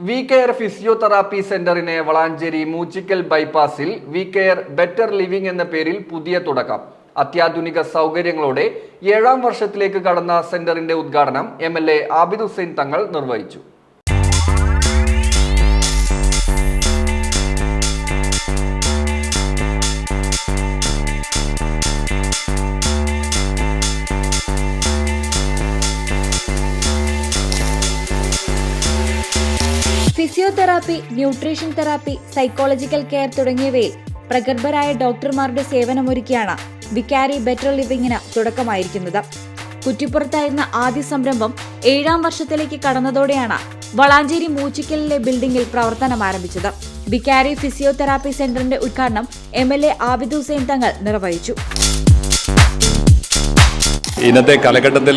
V care physiotherapy സെന്ററിനെ വളാഞ്ചേരി മൂച്ചിക്കൽ ബൈപ്പാസിൽ we care better living എന്ന പേരിൽ പുതിയ തുടക്കം. അത്യാധുനിക സൗകര്യങ്ങളോടെ ഏഴാം വർഷത്തിലേക്ക് കടന്ന സെന്ററിന്റെ ഉദ്ഘാടനം M L A Abid Hussain Thangal നിർവഹിച്ചു. Physiotherapy nutrition therapy psychological care തുടങ്ങിയവയിൽ പ്രഗത്ഭരായ ഡോക്ടർമാരുടെ സേവനമൊരുക്കിയാണ് വിക്കാരി ബെറ്റർ ലിവിംഗിന് തുടക്കമായിരിക്കുന്നത്. കുറ്റിപ്പുറത്തായിരുന്ന ആദ്യ സംരംഭം ഏഴാം വർഷത്തിലേക്ക് കടന്നതോടെയാണ് വളാഞ്ചേരി മൂച്ചിക്കലിലെ ബിൽഡിംഗിൽ പ്രവർത്തനം ആരംഭിച്ചത്. വിക്കാരി ഫിസിയോതെറാപ്പി സെന്ററിന്റെ ഉദ്ഘാടനം M L A Abid Hussain Thangal നിർവഹിച്ചു. ഇന്നത്തെ കാലഘട്ടത്തിൽ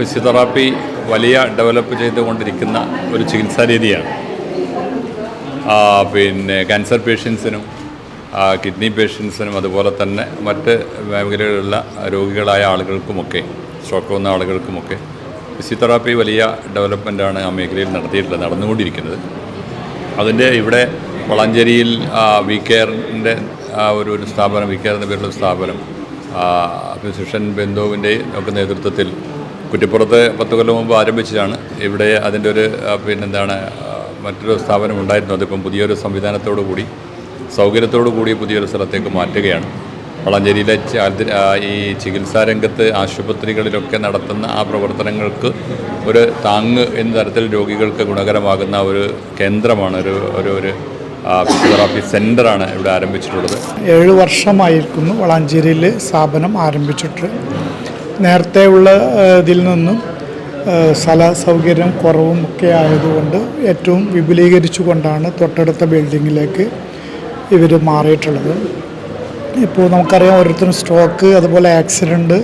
ഫിസിയോതെറാപ്പി വലിയ ഡെവലപ്പ് ചെയ്തുകൊണ്ടിരിക്കുന്ന ഒരു ചികിത്സാ രീതിയാണ് പിന്നെ ക്യാൻസർ പേഷ്യൻസിനും കിഡ്നി പേഷ്യൻസിനും അതുപോലെ തന്നെ മറ്റ് മേഖലകളിലുള്ള രോഗികളായ ആളുകൾക്കുമൊക്കെ സ്ട്രോക്ക് വന്ന ആളുകൾക്കുമൊക്കെ ഫിസിയോതെറാപ്പി വലിയ ഡെവലപ്മെന്റാണ് ആ മേഖലയിൽ നടത്തിയിട്ടുള്ളത് നടന്നുകൊണ്ടിരിക്കുന്നത്. അതിന്റെ ഇവിടെ വളാഞ്ചേരിയിൽ വി കെയറിന്റെ ഒരു ഒരു സ്ഥാപനം വി കെയർ എന്ന പേരുള്ള സ്ഥാപനം ഫിസിഷ്യൻ ബന്ധുവിന്റെ ഒക്കെ നേതൃത്വത്തിൽ കുറ്റിപ്പുറത്ത് പത്ത് കൊല്ലം മുമ്പ് ആരംഭിച്ചതാണ്. ഇവിടെ അതിന്റെ ഒരു പിന്നെന്താണ് മറ്റൊരു സ്ഥാപനം ഉണ്ടായിരുന്നു. അതിപ്പം പുതിയൊരു സംവിധാനത്തോടു കൂടി സൗകര്യത്തോടു കൂടി പുതിയൊരു സ്ഥലത്തേക്ക് മാറ്റുകയാണ്. വളാഞ്ചേരിയിലെ ഈ ചികിത്സാ രംഗത്ത് ആശുപത്രികളിലൊക്കെ നടത്തുന്ന ആ പ്രവർത്തനങ്ങൾക്ക് ഒരു താങ്ങ് എന്ന തരത്തിൽ രോഗികൾക്ക് ഗുണകരമാകുന്ന ഒരു കേന്ദ്രമാണ് ഒരു ഒരു ഒരു ഫിസിയോതെറാപ്പി സെന്ററാണ് ഇവിടെ ആരംഭിച്ചിട്ടുള്ളത്. ഏഴ് വർഷമായിരിക്കുന്നു വളാഞ്ചേരിയിൽ സ്ഥാപനം ആരംഭിച്ചിട്ട്. നേരത്തെ ഉള്ള ഇതിൽ നിന്നും സ്ഥല സൗകര്യം കുറവും ഒക്കെ ആയതുകൊണ്ട് ഏറ്റവും വിപുലീകരിച്ചുകൊണ്ടാണ് തൊട്ടടുത്ത ബിൽഡിങ്ങിലേക്ക് ഇവർ മാറിയിട്ടുള്ളത്. ഇപ്പോൾ നമുക്കറിയാം ഓരോരുത്തരും സ്ട്രോക്ക് അതുപോലെ ആക്സിഡന്റ്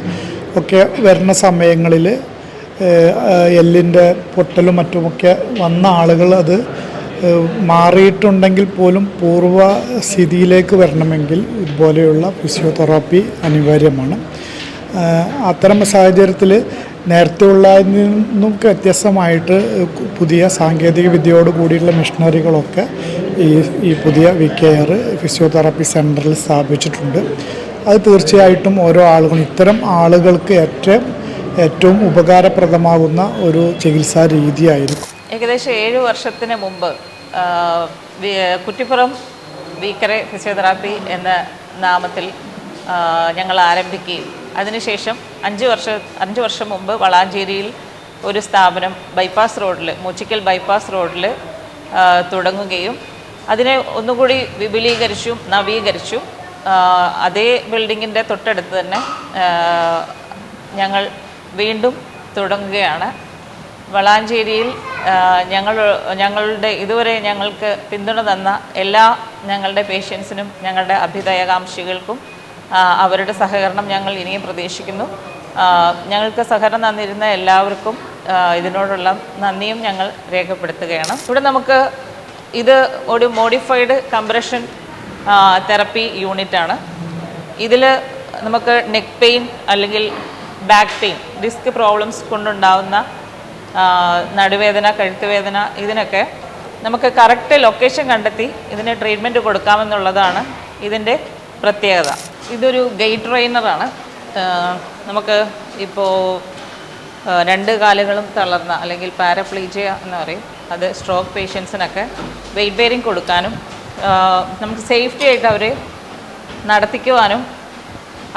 ഒക്കെ വരുന്ന സമയങ്ങളിൽ എല്ലിന്റെ പൊട്ടലും മറ്റുമൊക്കെ വന്ന ആളുകൾ അത് മാറിയിട്ടുണ്ടെങ്കിൽ പോലും പൂർവ സ്ഥിതിയിലേക്ക് വരണമെങ്കിൽ ഇതുപോലെയുള്ള ഫിസിയോതെറാപ്പി അനിവാര്യമാണ്. അത്തരം സാഹചര്യത്തിൽ നേരത്തെ ഉള്ളതിൽ നിന്നും വ്യത്യസ്തമായിട്ട് പുതിയ സാങ്കേതിക വിദ്യയോട് കൂടിയുള്ള മെഷീനറികളൊക്കെ ഈ ഈ പുതിയ വി കെയർ ഫിസിയോതെറാപ്പി സെന്ററിൽ സ്ഥാപിച്ചിട്ടുണ്ട്. അത് തീർച്ചയായിട്ടും ഓരോ ആളുകളും ഇത്തരം ആളുകൾക്ക് ഏറ്റവും ഏറ്റവും ഉപകാരപ്രദമാകുന്ന ഒരു ചികിത്സാ രീതിയായിരിക്കും. ഏകദേശം ഏഴ് വർഷത്തിന് മുമ്പ് കുറ്റിപ്പുറം വീക്കറെ ഫിസിയോതെറാപ്പി എന്ന നാമത്തിൽ ഞങ്ങൾ ആരംഭിക്കുകയും. അതിനുശേഷം അഞ്ച് വർഷ അഞ്ച് വർഷം മുമ്പ് വളാഞ്ചേരിയിൽ ഒരു സ്ഥാപനം ബൈപ്പാസ് റോഡിൽ മൂച്ചിക്കൽ ബൈപ്പാസ് റോഡിൽ തുടങ്ങുകയും അതിനെ ഒന്നുകൂടി വിപുലീകരിച്ചും നവീകരിച്ചും അതേ ബിൽഡിങ്ങിന്റെ തൊട്ടടുത്ത് തന്നെ ഞങ്ങൾ വീണ്ടും തുടങ്ങുകയാണ്. വളാഞ്ചേരിയിൽ ഞങ്ങൾ ഞങ്ങളുടെ ഇതുവരെ ഞങ്ങൾക്ക് പിന്തുണ തന്ന എല്ലാ ഞങ്ങളുടെ പേഷ്യൻസിനും ഞങ്ങളുടെ അഭ്യുദയകാംക്ഷികൾക്കും അവരുടെ സഹകരണം ഞങ്ങൾ ഇനിയും പ്രതീക്ഷിക്കുന്നു. ഞങ്ങൾക്ക് സഹകരണം തന്നിരുന്ന എല്ലാവർക്കും ഇതിനോടുള്ള നന്ദിയും ഞങ്ങൾ രേഖപ്പെടുത്തുകയാണ്. ഇവിടെ നമുക്ക് ഇത് ഒരു മോഡിഫൈഡ് കംപ്രഷൻ തെറപ്പി യൂണിറ്റാണ് ഇതിൽ നമുക്ക് നെക്ക് പെയിൻ അല്ലെങ്കിൽ ബാക്ക് പെയിൻ ഡിസ്ക് പ്രോബ്ലംസ് കൊണ്ടുണ്ടാവുന്ന നടുവേദന കഴുത്തുവേദന ഇതിനൊക്കെ നമുക്ക് കറക്റ്റ് ലൊക്കേഷൻ കണ്ടെത്തി ഇതിന് ട്രീറ്റ്മെന്റ് കൊടുക്കാമെന്നുള്ളതാണ് ഇതിന്റെ പ്രത്യേകത. ഇതൊരു ഗെയ്റ്റ് ട്രെയിനറാണ്. നമുക്ക് ഇപ്പോൾ രണ്ട് കാലുകളും തളർന്ന അല്ലെങ്കിൽ പാരപ്ലീജിയ എന്ന് പറയും. അത് സ്ട്രോക്ക് പേഷ്യൻസിനൊക്കെ വെയിറ്റ് ബെയറിങ് കൊടുക്കാനും നമുക്ക് സേഫ്റ്റി ആയിട്ട് അവർ നടത്തിക്കുവാനും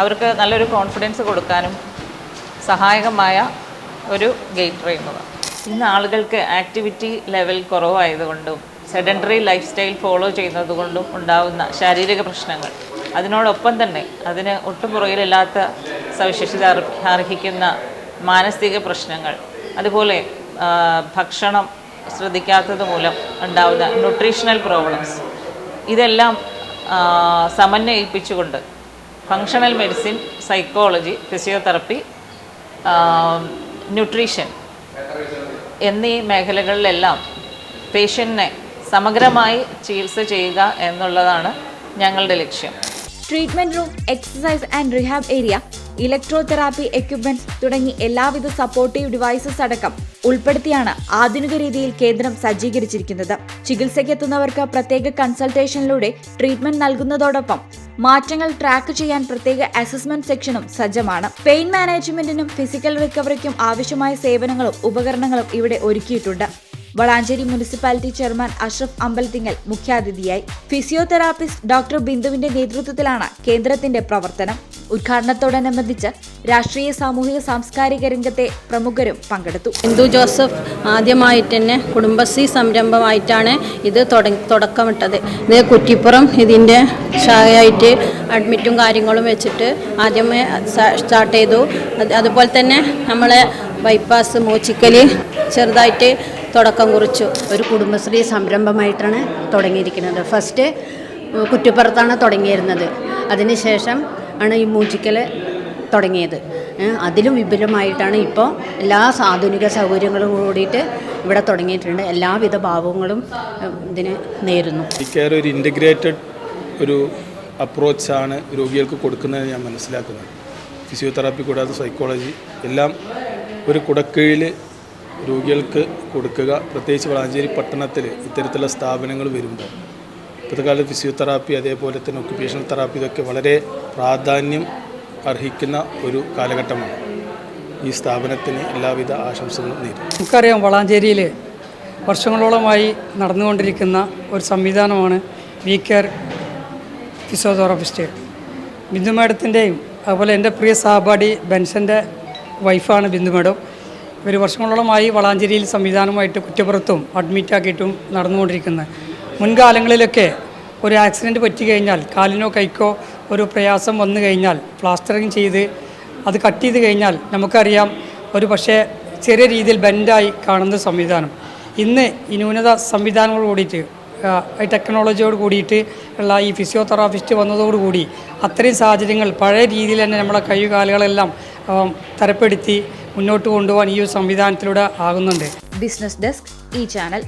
അവർക്ക് നല്ലൊരു കോൺഫിഡൻസ് കൊടുക്കാനും സഹായകമായ ഒരു ഗെയ്റ്റ് ട്രെയിനറാണ്. ഇന്ന് ആളുകൾക്ക് ആക്ടിവിറ്റി ലെവൽ കുറവായതുകൊണ്ടും സെഡൻഡറി ലൈഫ് സ്റ്റൈൽ ഫോളോ ചെയ്യുന്നതുകൊണ്ടും ഉണ്ടാകുന്ന ശാരീരിക പ്രശ്നങ്ങൾ. അതിനോടൊപ്പം തന്നെ അതിന് ഒട്ടും പുറകിലില്ലാത്ത സവിശേഷത അർഹിക്കുന്ന മാനസിക പ്രശ്നങ്ങൾ അതുപോലെ ഭക്ഷണം ശ്രദ്ധിക്കാത്തത് മൂലം ഉണ്ടാവുന്ന ന്യൂട്രീഷണൽ പ്രോബ്ലംസ് ഇതെല്ലാം സമന്വയിപ്പിച്ചുകൊണ്ട് functional medicine psychology physiotherapy nutrition എന്നീ മേഖലകളിലെല്ലാം പേഷ്യന്റിനെ സമഗ്രമായി ചികിത്സ ചെയ്യുക എന്നുള്ളതാണ് ഞങ്ങളുടെ ലക്ഷ്യം. Treatment room exercise and rehab area electrotherapy equipments തുടങ്ങി എല്ലാവിധ സപ്പോർട്ടീവ് ഡിവൈസസ് അടക്കം ഉൾപ്പെടുത്തിയാണ് ആധുനിക രീതിയിൽ കേന്ദ്രം സജ്ജീകരിച്ചിരിക്കുന്നത്. ചികിത്സയ്ക്കെത്തുന്നവർക്ക് പ്രത്യേക കൺസൾട്ടേഷനിലൂടെ ട്രീറ്റ്മെന്റ് നൽകുന്നതോടൊപ്പം മാറ്റങ്ങൾ ട്രാക്ക് ചെയ്യാൻ പ്രത്യേക അസസ്മെന്റ് സെക്ഷനും സജ്ജമാണ്. പെയിൻ മാനേജ്മെന്റിനും ഫിസിക്കൽ റിക്കവറിക്കും ആവശ്യമായ സേവനങ്ങളും ഉപകരണങ്ങളും ഇവിടെ ഒരുക്കിയിട്ടുണ്ട്. വളാഞ്ചേരി മുനിസിപ്പാലിറ്റി ചെയർമാൻ അഷ്റഫ് അമ്പലത്തിങ്ങൽ മുഖ്യാതിഥിയായി. ഫിസിയോതെറാപ്പിസ്റ്റ് ഡോക്ടർ ബിന്ദുവിന്റെ നേതൃത്വത്തിലാണ് കേന്ദ്രത്തിന്റെ പ്രവർത്തനം. ഉദ്ഘാടനത്തോടനുബന്ധിച്ച് രാഷ്ട്രീയ സാമൂഹിക സാംസ്കാരിക രംഗത്തെ പ്രമുഖരും പങ്കെടുത്തു. ഹിന്ദു ജോസഫ് ആദ്യമായിട്ട് തന്നെ കുടുംബശ്രീ സംരംഭമായിട്ടാണ് ഇത് തുട- തുടക്കമിട്ടത്. ഇത് കുറ്റിപ്പുറം ഇതിന്റെ ശാഖയായിട്ട് അഡ്മിറ്റും കാര്യങ്ങളും വെച്ചിട്ട് ആദ്യമേ സ്റ്റാർട്ട് ചെയ്തു. അതുപോലെ തന്നെ നമ്മളെ ബൈപ്പാസ് മോച്ചിക്കൽ ചെറുതായിട്ട് തുടക്കം കുറിച്ചു ഒരു കുടുംബശ്രീ സംരംഭമായിട്ടാണ് തുടങ്ങിയിരിക്കുന്നത്. ഫസ്റ്റ് കുറ്റിപ്പുറത്താണ് തുടങ്ങിയിരുന്നത്. അതിനുശേഷം ആണ് ഈ മൂച്ചിക്കൽ തുടങ്ങിയത്. അതിലും വിപുലമായിട്ടാണ് ഇപ്പോൾ എല്ലാ ആധുനിക സൗകര്യങ്ങളും കൂടിയിട്ട് ഇവിടെ തുടങ്ങിയിട്ടുണ്ട്. എല്ലാവിധ ഭാവങ്ങളും ഇതിന് നേരുന്നു. ഒരു ഇന്റഗ്രേറ്റഡ് ഒരു അപ്രോച്ചാണ് രോഗികൾക്ക് കൊടുക്കുന്നത് ഞാൻ മനസ്സിലാക്കുന്നത്. ഫിസിയോതെറാപ്പി കൂടാതെ സൈക്കോളജി എല്ലാം ഒരു കുടക്കീഴിൽ രോഗികൾക്ക് കൊടുക്കുക. പ്രത്യേകിച്ച് വളാഞ്ചേരി പട്ടണത്തിൽ ഇത്തരത്തിലുള്ള സ്ഥാപനങ്ങൾ വരുമ്പോൾ ഇപ്പോഴത്തെ കാലത്ത് ഫിസിയോതെറാപ്പി അതേപോലെ തന്നെ ഒക്യുപേഷണൽ തെറാപ്പി ഇതൊക്കെ വളരെ പ്രാധാന്യം അർഹിക്കുന്ന ഒരു കാലഘട്ടമാണ്. ഈ സ്ഥാപനത്തിന് എല്ലാവിധ ആശംസകളും നേരുന്നു. നമുക്കറിയാം വളാഞ്ചേരിയിൽ വർഷങ്ങളോളമായി നടന്നുകൊണ്ടിരിക്കുന്ന ഒരു സംവിധാനമാണ് വി കെയർ ഫിസിയോതെറാപ്പിസ്റ്റ്. ബിന്ദു മാഡത്തിന്റെയും അതുപോലെ എന്റെ പ്രിയ സഹപാഠി ബെൻസന്റെ വൈഫാണ് ബിന്ദു മാഡം. ഇവർ വർഷങ്ങളോളമായി വളാഞ്ചേരിയിൽ സംവിധാനമായിട്ട് കുറ്റപ്പുറത്തും അഡ്മിറ്റാക്കിയിട്ടും നടന്നുകൊണ്ടിരിക്കുന്നത്. മുൻകാലങ്ങളിലൊക്കെ ഒരു ആക്സിഡന്റ് പറ്റി കഴിഞ്ഞാൽ കാലിനോ കൈക്കോ ഒരു പ്രയാസം വന്നു കഴിഞ്ഞാൽ പ്ലാസ്റ്ററിങ് ചെയ്ത് അത് കട്ട് ചെയ്ത് കഴിഞ്ഞാൽ നമുക്കറിയാം ഒരു പക്ഷേ ചെറിയ രീതിയിൽ ബെൻഡായി കാണുന്ന സംവിധാനം. ഇന്ന് ഈ ന്യൂനത സംവിധാനങ്ങളോട് കൂടിയിട്ട് ടെക്നോളജിയോട് കൂടിയിട്ട് ഉള്ള ഈ ഫിസിയോതെറാപ്പിസ്റ്റ് വന്നതോടുകൂടി അത്രയും സാഹചര്യങ്ങൾ പഴയ രീതിയിൽ തന്നെ നമ്മളെ കൈകാലുകളെല്ലാം തരപ്പെടുത്തി മുന്നോട്ട് കൊണ്ടുപോകാൻ ഈ ഒരു സംവിധാനത്തിലൂടെ ആകുന്നുണ്ട്. ബിസിനസ് ഡെസ്ക് ഈ ചാനൽ